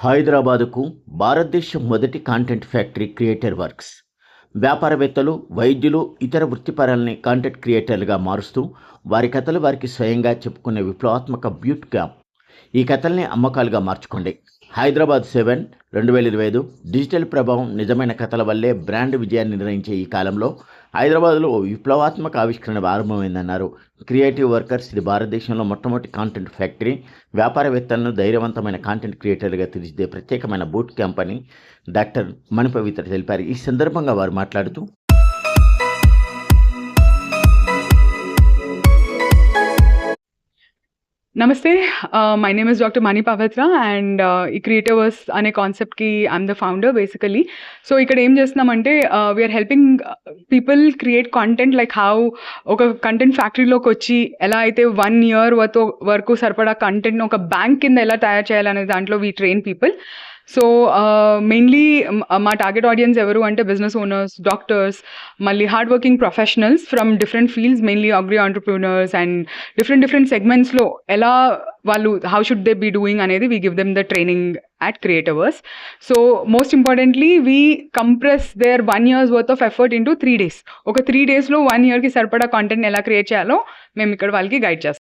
హైదరాబాదుకు భారతదేశం మొదటి content factory creator works వ్యాపారవేత్తలు వైద్యులు ఇతర వృత్తిపరాలని కాంటెంట్ క్రియేటర్లుగా మారుస్తూ వారి కథలు వారికి స్వయంగా చెప్పుకునే విప్లవాత్మక బ్యూట్ క్యాంప్ ఈ కథల్ని అమ్మకాలుగా మార్చుకోండి. హైదరాబాద్ సెవెన్ రెండు వేల ఇరవై ఐదు డిజిటల్ ప్రభావం నిజమైన కథల వల్లే బ్రాండ్ విజయాన్ని నిర్ణయించే ఈ కాలంలో హైదరాబాద్లో విప్లవాత్మక ఆవిష్కరణ ప్రారంభమైందన్నారు. క్రియేటివ్ వర్కర్స్ ఇది భారతదేశంలో మొట్టమొదటి కాంటెంట్ ఫ్యాక్టరీ వ్యాపారవేత్తలను ధైర్యవంతమైన కాంటెంట్ క్రియేటర్లుగా తీర్చిదే ప్రత్యేకమైన బూట్ క్యాంప్ అని డాక్టర్ మణిపవిత్ర తెలిపారు. ఈ సందర్భంగా వారు మాట్లాడుతూ నమస్తే my name is doctor Mani Pavitra and ఈ క్రియేటివర్స్ అనే కాన్సెప్ట్కి I'm the founder basically so ఇక్కడ ఏం చేస్తున్నామంటే we're helping people create content like how ఒక కంటెంట్ ఫ్యాక్టరీలోకి వచ్చి ఎలా అయితే వన్ ఇయర్ వరకు సరిపడా కంటెంట్ ఒక బ్యాంక్ కింద ఎలా తయారు చేయాలనే దాంట్లో we train people so mainly మా టార్గెట్ ఆడియన్స్ ఎవరు అంటే బిజినెస్ ఓనర్స్ డాక్టర్స్ మళ్ళీ hard working professionals from different fields mainly agri entrepreneurs and different different సెగ్మెంట్స్లో ఎలా వాళ్ళు how should they be doing అనేది we give them the training at Creativerse so most importantly we compress their one years worth of effort into three days ఒక three డేస్లో one ఇయర్కి సరిపడా content ఎలా create చేయాలో మేము ఇక్కడ వాళ్ళకి గైడ్ చేస్తాం.